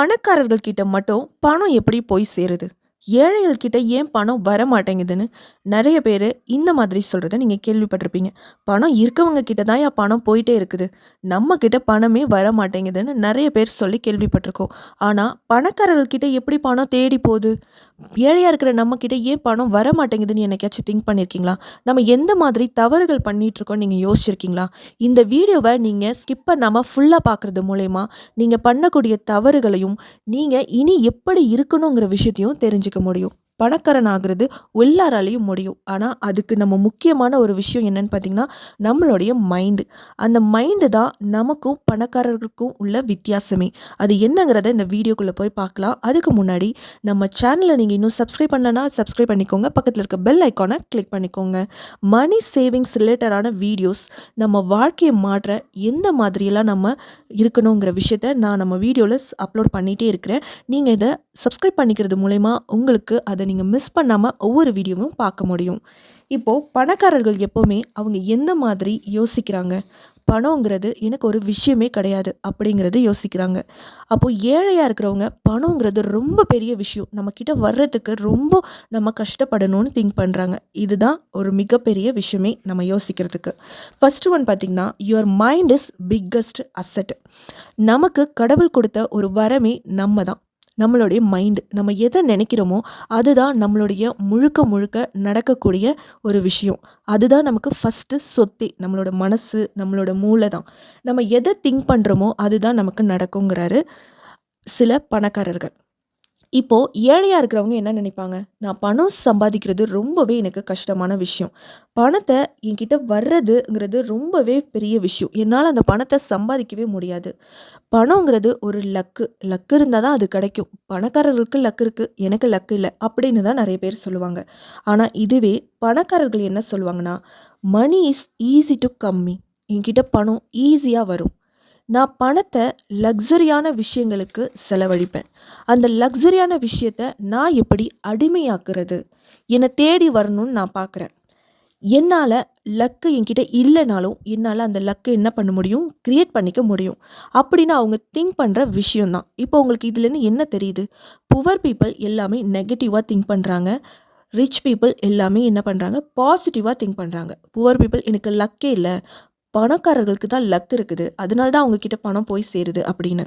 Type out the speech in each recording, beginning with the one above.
பணக்காரர்கள் கிட்ட மட்டும் பணம் எப்படி போய் சேருது? ஏழைகள்கிட்ட ஏன் பணம் வரமாட்டேங்குதுன்னு நிறைய பேர் இந்த மாதிரி சொல்கிறத நீங்கள் கேள்விப்பட்டிருப்பீங்க. பணம் இருக்கவங்க கிட்ட தான்யா பணம் போயிட்டே இருக்குது. நம்மக்கிட்ட பணமே பணமே வரமாட்டேங்குதுன்னு நிறைய பேர் சொல்லி கேள்விப்பட்டிருக்கோம். ஆனால் பணக்காரர்கள்கிட்ட எப்படி பணம் தேடி போகுது ஏழையாக இருக்கிற நம்மக்கிட்ட ஏன் பணம் வரமாட்டேங்குதுன்னு என்னைக்காச்சும் திங்க் பண்ணியிருக்கீங்களா? நம்ம எந்த மாதிரி தவறுகள் பண்ணிகிட்ருக்கோம் நீங்கள் யோசிச்சிருக்கீங்களா? இந்த வீடியோவை நீங்கள் ஸ்கிப் பண்ணாமல் ஃபுல்லாக பார்க்குறது மூலயமா நீங்கள் பண்ணக்கூடிய தவறுகளையும், நீங்கள் இனி எப்படி இருக்கணுங்கிற விஷயத்தையும் தெரிஞ்சுக்க முடியும். பணக்காரன் ஆகிறது எல்லாராலையும் முடியும். ஆனால் அதுக்கு நம்ம முக்கியமான ஒரு விஷயம் என்னன்னு பார்த்தீங்கன்னா, நம்மளுடைய மைண்டு. அந்த மைண்டு தான் நமக்கும் பணக்காரர்களுக்கும் உள்ள வித்தியாசமே. அது என்னங்கிறத இந்த வீடியோக்குள்ளே போய் பார்க்கலாம். அதுக்கு முன்னாடி நம்ம சேனலை நீங்கள் இன்னும் சப்ஸ்கிரைப் பண்ணனா சப்ஸ்கிரைப் பண்ணிக்கோங்க. பக்கத்தில் இருக்க பெல் ஐக்கானை கிளிக் பண்ணிக்கோங்க. மனி சேவிங்ஸ் ரிலேட்டடான வீடியோஸ் நம்ம வாழ்க்கையை மாற்ற எந்த மாதிரியெல்லாம் நம்ம இருக்கணுங்கிற விஷயத்த நான் நம்ம வீடியோவில் அப்லோட் பண்ணிகிட்டே இருக்கிறேன். நீங்கள் இதை சப்ஸ்கிரைப் பண்ணிக்கிறது மூலயமா உங்களுக்கு அதை நீங்கள் மிஸ் பண்ணாமல் ஒவ்வொரு வீடியோவும் பார்க்க முடியும். இப்போது பணக்காரர்கள் எப்போவுமே அவங்க எந்த மாதிரி யோசிக்கிறாங்க? பணங்கிறது எனக்கு ஒரு விஷயமே கிடையாது அப்படிங்கிறது யோசிக்கிறாங்க. அப்போது ஏழையாக இருக்கிறவங்க பணங்கிறது ரொம்ப பெரிய விஷயம். நம்மக்கிட்ட வர்றதுக்கு ரொம்ப நம்ம கஷ்டப்படணும்னு திங்க் பண்ணுறாங்க இதுதான் ஒரு மிகப்பெரிய விஷயமே நம்ம யோசிக்கிறதுக்கு. ஃபர்ஸ்ட் ஒன் பார்த்திங்கன்னா your mind is biggest asset. நமக்கு கடவுள் கொடுத்த ஒரு வரமே நம்ம தான். நம்மளுடைய மைண்டு. நம்ம எதை நினைக்கிறோமோ அதுதான் நம்மளுடைய முழுக்க முழுக்க நடக்கக்கூடிய ஒரு விஷயம். அதுதான் நமக்கு ஃபஸ்ட்டு சொத்தே. நம்மளோட மனசு, நம்மளோட மூளை தான். நம்ம எதை திங்க் பண்ணுறோமோ அதுதான் நமக்கு நடக்குங்கிறாரு சில பணக்காரர்கள். இப்போது ஏழையாக இருக்கிறவங்க என்ன நினைப்பாங்க? நான் பணம் சம்பாதிக்கிறது ரொம்பவே எனக்கு கஷ்டமான விஷயம். பணத்தை என்கிட்ட வர்றதுங்கிறது ரொம்பவே பெரிய விஷயம். என்னால் அந்த பணத்தை சம்பாதிக்கவே முடியாது. பணங்கிறது ஒரு லக்கு. லக்கு இருந்தால் தான் அது கிடைக்கும். பணக்காரர்களுக்கு லக்கு இருக்குது எனக்கு லக் இல்லை அப்படின்னு தான் நிறைய பேர் சொல்லுவாங்க. ஆனால் இதுவே பணக்காரர்கள் என்ன சொல்லுவாங்கன்னா, மனி இஸ் ஈஸி டு கம்மி. என்கிட்ட பணம் ஈஸியாக வரும். நான் பணத்தை லக்ஸரியான விஷயங்களுக்கு செலவழிப்பேன். அந்த லக்ஸரியான விஷயத்த நான் எப்படி அடிமையாக்குறது? என்னை தேடி வரணும்னு நான் பார்க்குறேன். என்னால் லக்கு என்கிட்ட இல்லைனாலும் என்னால் அந்த லக்கை என்ன பண்ண முடியும்? க்ரியேட் பண்ணிக்க முடியும். அப்படின்னு அவங்க திங்க் பண்ணுற விஷயம் தான். இப்போ உங்களுக்கு இதுலேருந்து என்ன தெரியுது? புவர் பீப்புள் எல்லாமே நெகட்டிவாக திங்க் பண்ணுறாங்க ரிச் பீப்புள் எல்லாமே என்ன பண்ணுறாங்க பாசிட்டிவாக திங்க் பண்ணுறாங்க புவர் பீப்பிள் எனக்கு லக்கே இல்லை பணக்காரர்களுக்கு தான் லக் இருக்குது. அதனால தான் அவங்கக்கிட்ட பணம் போய் சேருது அப்படின்னு.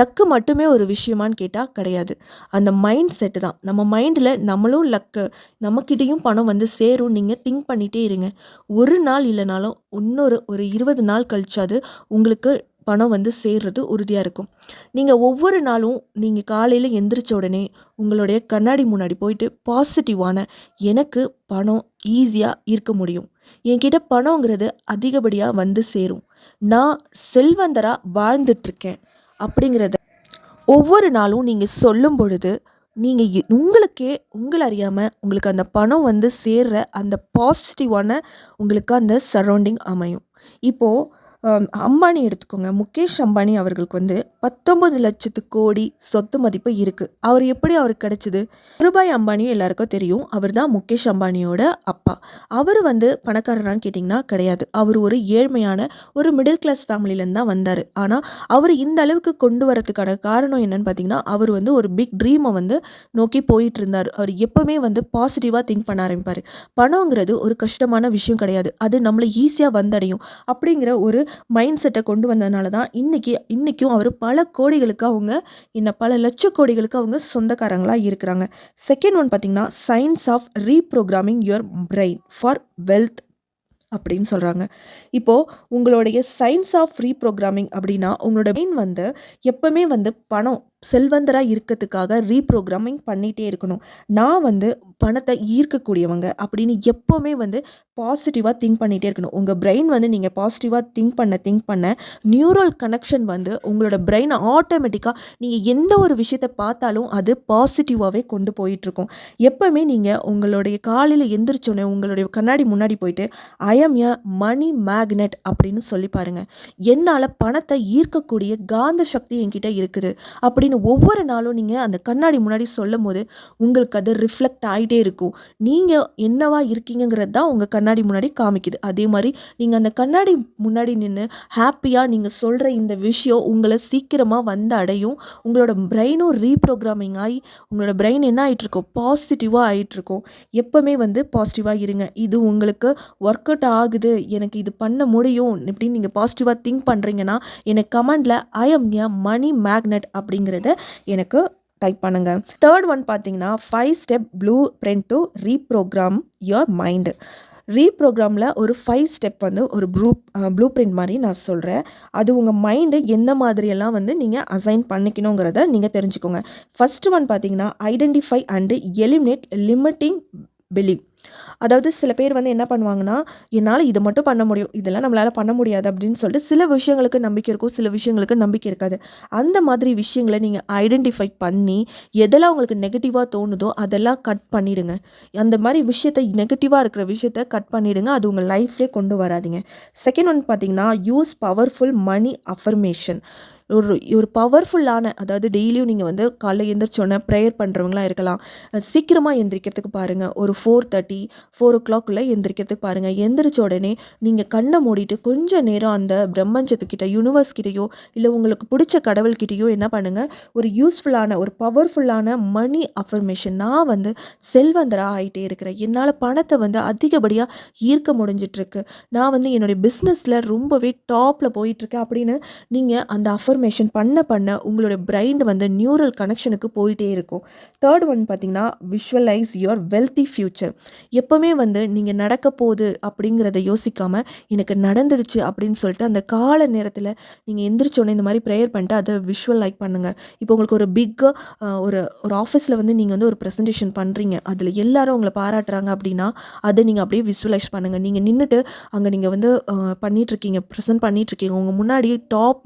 லக்கு மட்டுமே ஒரு விஷயமான்னு கேட்டால் கிடையாது. அந்த மைண்ட் செட்டு தான். நம்ம மைண்டில் நம்மளும் லக்கு, நம்மக்கிட்டேயும் பணம் வந்து சேரும் நீங்கள் திங்க் பண்ணிகிட்டே இருங்க. ஒரு நாள் இல்லைனாலும் இன்னொரு ஒரு 20 நாள் கழிச்சாது உங்களுக்கு பணம் வந்து சேர்றது உறுதியாக இருக்கும். நீங்கள் ஒவ்வொரு நாளும் நீங்கள் காலையில் எந்திரிச்ச உடனே உங்களுடைய கண்ணாடி முன்னாடி போயிட்டு பாசிட்டிவான எனக்கு பணம் ஈஸியாக இருக்க முடியும். என்கிட்ட பணங்கிறது அதிகப்படியாக வந்து சேரும். நான் செல்வந்தராக வாழ்ந்துட்டுருக்கேன். அப்படிங்கிறத ஒவ்வொரு நாளும் நீங்கள் சொல்லும் பொழுது, நீங்கள் உங்களுக்கே உங்களை அறியாமல் உங்களுக்கு அந்த பணம் வந்து சேர்ற அந்த பாசிட்டிவான உங்களுக்கு அந்த சரௌண்டிங் அமையும். இப்போது அம்பானி எடுத்துக்கோங்க. முகேஷ் அம்பானி அவர்களுக்கு வந்து 19,00,000 கோடி சொத்து மதிப்பு இருக்குது அவர் எப்படி அவருக்கு கிடைச்சது? திருபாய் அம்பானி எல்லாருக்கும் தெரியும். அவர் தான் முகேஷ் அம்பானியோட அப்பா. அவர் வந்து பணக்காரரான்னு கேட்டிங்கன்னா கிடையாது. அவர் ஒரு ஏழ்மையான ஒரு மிடில் கிளாஸ் ஃபேமிலியிலேருந்து தான் வந்தார் ஆனால் அவர் இந்த அளவுக்கு கொண்டு வரதுக்கான காரணம் என்னன்னு பார்த்தீங்கன்னா, அவர் வந்து ஒரு பிக் ட்ரீமை வந்து நோக்கி போயிட்டு இருந்தார் அவர் எப்போவுமே வந்து பாசிட்டிவாக திங்க் பண்ண ஆரம்பிப்பார் பணங்கிறது ஒரு கஷ்டமான விஷயம் கிடையாது. அது நம்மளை ஈஸியாக வந்தடையும். அப்படிங்கிற ஒரு மைண்ட் செட்டை கொண்டு வந்ததுனால தான் இன்னைக்கு இன்றைக்கும் அவர் பல கோடிகளுக்கு அவங்க இன்னும் பல லட்ச கோடிகளுக்கு அவங்க சொந்தக்காரங்களாக இருக்கிறாங்க. செகண்ட் ஒன் பார்த்திங்கன்னா science of reprogramming your brain for wealth அப்படின்னு சொல்கிறாங்க இப்போது உங்களுடைய சயின்ஸ் ஆஃப் ரீப்ரோக்ராமிங் அப்படின்னா, உங்களோட மெயின் வந்து எப்பவுமே வந்து பணம் செல்வந்தராக இருக்கிறதுக்காக ரீப்ரோகிராமிங் பண்ணிகிட்டே இருக்கணும். நான் வந்து பணத்தை ஈர்க்கக்கூடியவங்க அப்படின்னு எப்போவுமே வந்து பாசிட்டிவாக திங்க் பண்ணிகிட்டே இருக்கணும். உங்கள் பிரெயின் வந்து நீங்கள் பாசிட்டிவாக திங்க் பண்ண திங்க் பண்ண நியூரல் கனெக்ஷன் வந்து உங்களோட பிரெயினை ஆட்டோமேட்டிக்காக நீங்கள் எந்த ஒரு விஷயத்தை பார்த்தாலும் அது பாசிட்டிவாகவே கொண்டு போயிட்டுருக்கும். எப்போவுமே நீங்கள் உங்களுடைய காலையில் எந்திரிச்ச உங்களுடைய கண்ணாடி முன்னாடி போயிட்டு, ஐ அம் எ மணி மேக்னெட் அப்படின்னு சொல்லி பாருங்கள் என்னால் பணத்தை ஈர்க்கக்கூடிய காந்த சக்தி என்கிட்ட இருக்குது. அப்படின்னு அப்படின்னு ஒவ்வொரு நாளும் நீங்கள் அந்த கண்ணாடி முன்னாடி சொல்லும் போது உங்களுக்கு அது ரிஃப்ளெக்ட் ஆகிட்டே இருக்கும். நீங்கள் என்னவா இருக்கீங்கங்கிறது தான் உங்கள் கண்ணாடி முன்னாடி காமிக்குது. அதே மாதிரி நீங்கள் அந்த கண்ணாடி முன்னாடி நின்று ஹாப்பியாக நீங்கள் சொல்கிற இந்த விஷயம் உங்களை சீக்கிரமாக வந்து அடையும். உங்களோட பிரெயினும் ரீப்ரோக்ராமிங் ஆகி உங்களோட பிரெயின் என்ன ஆகிட்ருக்கோம் பாசிட்டிவாக ஆகிட்ருக்கோம் எப்போவுமே வந்து பாசிட்டிவாக இருங்க. இது உங்களுக்கு ஒர்க் அவுட் ஆகுது. எனக்கு இது பண்ண முடியும். இப்படின்னு நீங்கள் பாசிட்டிவாக திங்க் பண்ணுறீங்கன்னா எனக்கு கமெண்டில் I M A money magnet அப்படிங்கிற எனக்கு டைப் பண்ணுங்கள் தேர்ட் ஒன் பார்த்தீங்கன்னா five step blueprint to reprogram your mind ரீப்ரோக்ராமில் ஒரு ஃபைவ் ஸ்டெப் வந்து ஒரு ப்ளூ ப்ளூ பிரிண்ட் மாதிரி நான் சொல்கிறேன் அது உங்கள் மைண்டு எந்த மாதிரியெல்லாம் வந்து நீங்கள் அசைன் பண்ணிக்கணுங்கிறத நீங்கள் தெரிஞ்சுக்கோங்க. ஃபஸ்ட்டு ஒன் பார்த்தீங்கன்னா identify and eliminate limiting believe அதாவது சில பேர் வந்து என்ன பண்ணுவாங்கன்னா என்னால் இதை மட்டும் பண்ண முடியும். இதெல்லாம் நம்மளால் பண்ண முடியாது. அப்படின்னு சொல்லிட்டு சில விஷயங்களுக்கு நம்பிக்கை இருக்கும் சில விஷயங்களுக்கு நம்பிக்கை இருக்காது. அந்த மாதிரி விஷயங்களை நீங்கள் ஐடென்டிஃபை பண்ணி எதெல்லாம் உங்களுக்கு நெகட்டிவாக தோணுதோ அதெல்லாம் கட் பண்ணிவிடுங்க அந்த மாதிரி விஷயத்தை நெகட்டிவாக இருக்கிற விஷயத்த கட் பண்ணிவிடுங்க அது உங்கள் லைஃப்லேயே கொண்டு வராதிங்க. செகண்ட் ஒன் பார்த்தீங்கன்னா யூஸ் பவர்ஃபுல் மணி அஃபர்மேஷன் ஒரு ஒரு பவர்ஃபுல்லான அதாவது டெய்லியும் நீங்கள் வந்து காலைல எந்திரிச்சோன்னே ப்ரேயர் பண்ணுறவங்களாம் இருக்கலாம். சீக்கிரமாக எந்திரிக்கிறதுக்கு பாருங்கள் ஒரு ஃபோர் தேர்ட்டி ஃபோர் ஓ கிளாக்குள்ளே எந்திரிக்கிறதுக்கு பாருங்கள் எந்திரிச்ச உடனே நீங்கள் கண்ணை மூடிட்டு கொஞ்சம் நேரம் அந்த பிரம்மஞ்சத்துக்கிட்ட யூனிவர்ஸ் கிட்டேயோ இல்லை உங்களுக்கு பிடிச்ச கடவுள்கிட்டேயோ என்ன பண்ணுங்கள் ஒரு யூஸ்ஃபுல்லான ஒரு பவர்ஃபுல்லான மணி அஃபர்மேஷன் நான் வந்து செல்வந்தராக ஆகிட்டே இருக்கிறேன். என்னால் பணத்தை வந்து அதிகப்படியாக ஈர்க்க முடிஞ்சிட்ருக்கு. நான் வந்து என்னுடைய பிஸ்னஸில் ரொம்பவே டாப்பில் போயிட்டுருக்கேன் அப்படின்னு நீங்கள் அந்த அஃபர் இன்ஃபர்மேஷன் பண்ண பண்ண உங்களோட பிரைண்ட் வந்து நியூரல் கனெக்ஷனுக்கு போயிட்டே இருக்கும். தேர்ட் ஒன் பார்த்தீங்கன்னா விஷுவலைஸ் யுவர் வெல்த்தி ஃப்யூச்சர் எப்போவுமே வந்து நீங்கள் நடக்க போகுது அப்படிங்கிறத யோசிக்காமல் எனக்கு நடந்துடுச்சு அப்படின்னு சொல்லிட்டு அந்த கால நேரத்தில் நீங்கள் எந்திரிச்சோன்னே இந்த மாதிரி ப்ரேயர் பண்ணிட்டு அதை விஷுவல் லைக் பண்ணுங்கள் இப்போ உங்களுக்கு ஒரு பிக் ஒரு ஒரு ஆஃபீஸில் வந்து நீங்கள் வந்து ஒரு ப்ரெசன்டேஷன் பண்ணுறீங்க அதில் எல்லாரும் உங்களை பாராட்டுறாங்க அப்படின்னா அதை நீங்கள் அப்படியே விஷுவலைஸ் பண்ணுங்கள் நீங்கள் நின்றுட்டு அங்கே நீங்கள் வந்து பண்ணிகிட்ருக்கீங்க ப்ரெசென்ட் பண்ணிகிட்ருக்கீங்க உங்கள் முன்னாடி டாப்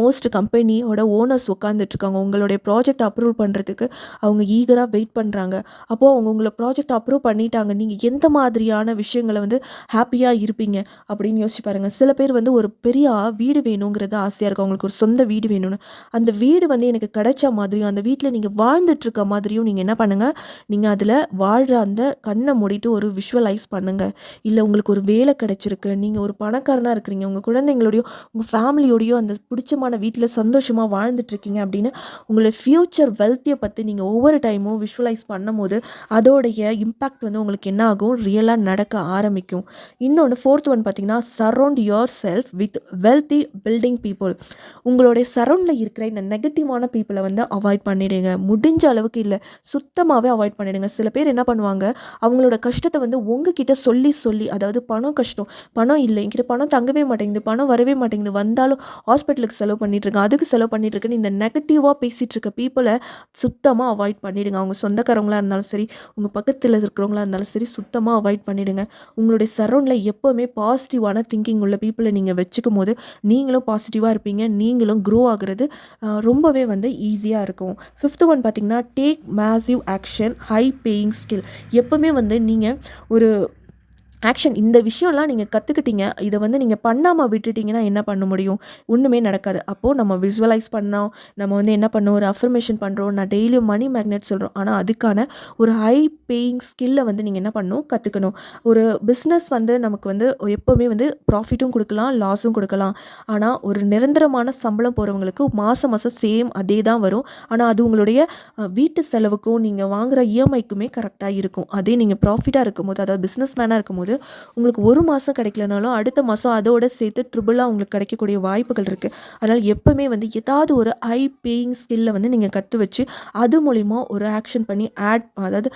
மோஸ்ட் கம்பெனியோட ஓனர்ஸ் உட்காந்துட்ருக்காங்க உங்களுடைய ப்ராஜெக்ட் அப்ரூவ் பண்ணுறதுக்கு அவங்க ஈகராக வெயிட் பண்ணுறாங்க அப்போது அவங்க உங்களை ப்ராஜெக்ட் அப்ரூவ் பண்ணிட்டாங்க. நீங்கள் எந்த மாதிரியான விஷயங்களை வந்து ஹாப்பியாக இருப்பீங்க அப்படின்னு யோசிச்சு பாருங்கள் சில பேர் வந்து ஒரு பெரிய வீடு வேணுங்கிறது ஆசையாக இருக்கும். அவங்களுக்கு ஒரு சொந்த வீடு வேணும்னு. அந்த வீடு வந்து எனக்கு கிடைச்ச மாதிரியும் அந்த வீட்டில் நீங்கள் வாழ்ந்துட்டுருக்க மாதிரியும் நீங்கள் என்ன பண்ணுங்கள் நீங்கள் அதில் வாழ்கிற அந்த கண்ணை மூடிட்டு ஒரு விஷுவலைஸ் பண்ணுங்கள் இல்லை உங்களுக்கு ஒரு வேலை கிடைச்சிருக்கு. நீங்கள் ஒரு பணக்காரனாக இருக்கிறீங்க. உங்கள் குழந்தைங்களோடையோ உங்கள் ஃபேமிலியோடையோ அந்த பிடிச்சமான வீட்டில் வீட்டில் சந்தோஷமாக வாழ்ந்துட்டுருக்கீங்க அப்படின்னு உங்களை ஃப்யூச்சர் வெல்த்தியை பற்றி நீங்கள் ஒவ்வொரு டைமும் விஷுவலைஸ் பண்ணும் போது அதோடைய இம்பேக்ட் வந்து உங்களுக்கு என்ன ஆகும்? ரியலாக நடக்க ஆரம்பிக்கும். இன்னொன்று ஃபோர்த் ஒன் பார்த்தீங்கன்னா surround yourself with wealthy building people உங்களுடைய சரௌண்டில் இருக்கிற இந்த நெகட்டிவான பீப்புளை வந்து அவாய்ட் பண்ணிடுங்க. முடிஞ்ச அளவுக்கு இல்லை சுத்தமாகவே அவாய்ட் பண்ணிடுங்க. சில பேர் என்ன பண்ணுவாங்க? அவங்களோட கஷ்டத்தை வந்து உங்ககிட்ட சொல்லி சொல்லி அதாவது பணம் கஷ்டம் பணம் இல்லை என்கிட்ட பணம் தங்கவே மாட்டேங்குது பணம் வரவே மாட்டேங்குது வந்தாலும் ஹாஸ்பிட்டலுக்கு செலவு பண்ணிட்டு இருக்கேன் அதுக்கு செலவு பண்ணிகிட்ருக்கேன்னு இந்த நெகட்டிவாக பேசிகிட்டு இருக்க பீப்புளை சுத்தமாக அவாய்ட் பண்ணிவிடுங்க அவங்க சொந்தக்காரவங்களாக இருந்தாலும் சரி உங்கள் பக்கத்தில் இருக்கிறவங்களா இருந்தாலும் சரி சுத்தமாக அவாய்ட் பண்ணிவிடுங்க உங்களுடைய சரௌண்டில் எப்போவுமே பாசிட்டிவான திங்கிங் உள்ள பீப்புளை நீங்கள் வச்சுக்கும் போது நீங்களும் பாசிட்டிவாக இருப்பீங்க நீங்களும் க்ரோ ஆகிறது ரொம்பவே வந்து ஈஸியாக இருக்கும். ஃபிஃப்த்து ஒன் பார்த்திங்கன்னா take massive action high paying skill எப்போவுமே வந்து நீங்கள் ஒரு ஆக்ஷன் இந்த விஷயம்லாம் நீங்கள் கற்றுக்கிட்டீங்க இதை வந்து நீங்கள் பண்ணாமல் விட்டுட்டிங்கன்னா என்ன பண்ண முடியும்? ஒன்றுமே நடக்காது. அப்போது நம்ம விசுவலைஸ் பண்ணோம் நம்ம வந்து என்ன பண்ணோம்? ஒரு அஃபர்மேஷன் பண்ணுறோம் நான் டெய்லியும் மணி மேக்னெட் சொல்கிறோம் ஆனால் அதுக்கான ஒரு ஹை பேயிங் ஸ்கில்லை வந்து நீங்கள் என்ன பண்ணணும்? கற்றுக்கணும் ஒரு பிஸ்னஸ் வந்து நமக்கு வந்து எப்போவுமே வந்து ப்ராஃபிட்டும் கொடுக்கலாம் லாஸும் கொடுக்கலாம். ஆனால் ஒரு நிரந்தரமான சம்பளம் போகிறவங்களுக்கு மாதம் மாதம் சேம் அதே தான் வரும். ஆனால் அது உங்களுடைய வீட்டு செலவுக்கும் நீங்கள் வாங்குகிற இஎம்ஐக்குமே கரெக்டாக இருக்கும். அதே நீங்கள் ப்ராஃபிட்டாக இருக்கும்போது அதாவது பிஸ்னஸ் மேனாக இருக்கும்போது உங்களுக்கு ஒரு மாதம் கிடைக்கலனாலும் அடுத்த மாதம் அதோட சேர்த்து ட்ரிபிளாக உங்களுக்கு கிடைக்கக்கூடிய வாய்ப்புகள் இருக்குது அதனால் எப்போவுமே வந்து ஏதாவது ஒரு ஹை பேயிங் ஸ்கில்லை வந்து நீங்கள் கற்று வச்சு அது மூலிமா ஒரு ஆக்ஷன் பண்ணி ஆட் அதாவது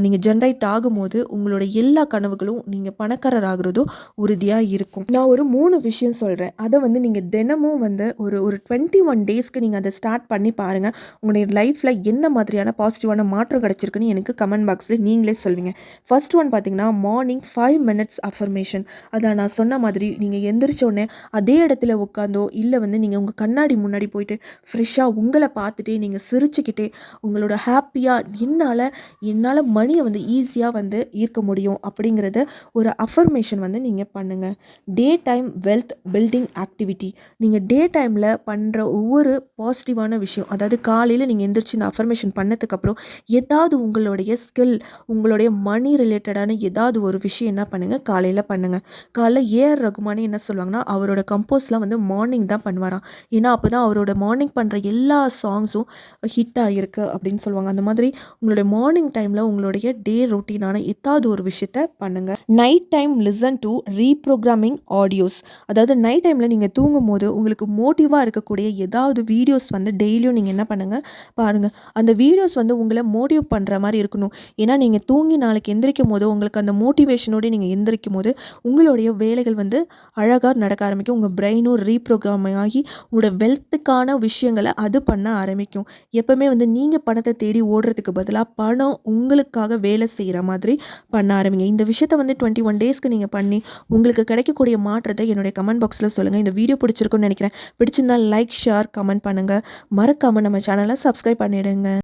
நீங்கள் ஜென்ரேட் ஆகும்போது உங்களோட எல்லா கனவுகளும் நீங்கள் பணக்காரர் ஆகிறதும் உறுதியாக இருக்கும். நான் ஒரு மூணு விஷயம் சொல்கிறேன் அதை வந்து நீங்கள் தினமும் வந்து ஒரு ஒரு டுவெண்ட்டி ஒன் டேஸ்க்கு நீங்கள் அதை ஸ்டார்ட் பண்ணி பாருங்கள் உங்களுடைய லைஃப்பில் என்ன மாதிரியான பாசிட்டிவான மாற்றம் கிடச்சிருக்குன்னு எனக்கு கமெண்ட் பாக்ஸில் நீங்களே சொல்வீங்க ஃபர்ஸ்ட் ஒன் பார்த்தீங்கன்னா மார்னிங் ஃபைவ் மினிட்ஸ் அஃபர்மேஷன் அதான் நான் சொன்ன மாதிரி நீங்கள் எந்திரிச்ச உடனே அதே இடத்துல உட்காந்தோ இல்லை வந்து நீங்கள் உங்கள் கண்ணாடி முன்னாடி போயிட்டு ஃப்ரெஷ்ஷாக உங்களை பார்த்துட்டே நீங்கள் சிரிச்சுக்கிட்டே உங்களோட ஹாப்பியாக என்னால் என்னால் மணியை வந்து ஈஸியாக வந்து ஈர்க்க முடியும் அப்படிங்கிறத ஒரு அஃபர்மேஷன் வந்து நீங்கள் பண்ணுங்கள் day time wealth building activity நீங்கள் டே டைமில் பண்ணுற ஒவ்வொரு பாசிட்டிவான விஷயம் அதாவது காலையில் நீங்கள் எந்திரிச்சு இந்த அஃபர்மேஷன் பண்ணதுக்கப்புறம் ஏதாவது உங்களுடைய ஸ்கில் உங்களுடைய மணி ரிலேட்டடான ஏதாவது ஒரு விஷயம் என்ன பண்ணுங்கள் காலையில் பண்ணுங்கள் காலைல ஏஆர் ரகுமானி என்ன சொல்லுவாங்கன்னா அவரோட கம்போஸ்லாம் வந்து மார்னிங் தான் பண்ணுவாராம். ஏன்னா அப்போ தான் அவரோட மார்னிங் பண்ணுற எல்லா சாங்ஸும் ஹிட் ஆகிருக்கு அப்படின்னு சொல்லுவாங்க. அந்த மாதிரி உங்களுடைய மார்னிங் டைமில் உங்களுடைய டே ரொட்டீனான ஏதாவது ஒரு விஷயத்த பண்ணுங்கள் night time listen to reprogramming audios அதாவது நைட் டைமில் நீங்கள் தூங்கும் போது உங்களுக்கு மோட்டிவாக இருக்கக்கூடிய ஏதாவது வீடியோஸ் வந்து டெய்லியும் நீங்கள் என்ன பண்ணுங்கள் பாருங்கள் அந்த வீடியோஸ் வந்து உங்களை மோட்டிவ் பண்ணுற மாதிரி இருக்கணும். ஏன்னா நீங்கள் தூங்கி நாளைக்கு எந்திரிக்கும் போது உங்களுக்கு அந்த மோட்டிவேஷனோடு நீங்கள் எந்திரிக்கும் போது உங்களுடைய வேலைகள் வந்து அழகாக நடக்க ஆரம்பிக்கும். உங்கள் பிரெயினும் ரீப்ரோக்ராம் ஆகி உங்களோட வெல்த்துக்கான விஷயங்களை அது பண்ண ஆரம்பிக்கும். எப்போவுமே வந்து நீங்கள் பணத்தை தேடி ஓடுறதுக்கு பதிலாக பணம் உங்களுக்காக வேலை செய்கிற மாதிரி பண்ண ஆரம்பிங்க. இந்த விஷயத்தை வந்து டுவெண்ட்டி ஒன் டேஸ்க்கு நீங்கள் பண்ணி உங்களுக்கு கிடைக்கக்கூடிய மாற்றத்தை என்னுடைய கமெண்ட் பாக்ஸில் சொல்லுங்கள் இந்த வீடியோ பிடிச்சிருக்குன்னு நினைக்கிறேன். பிடிச்சிருந்தா லைக் ஷேர் கமெண்ட் பண்ணுங்கள் மறக்காமல் நம்ம சேனலை சப்ஸ்கிரைப் பண்ணிடுங்க.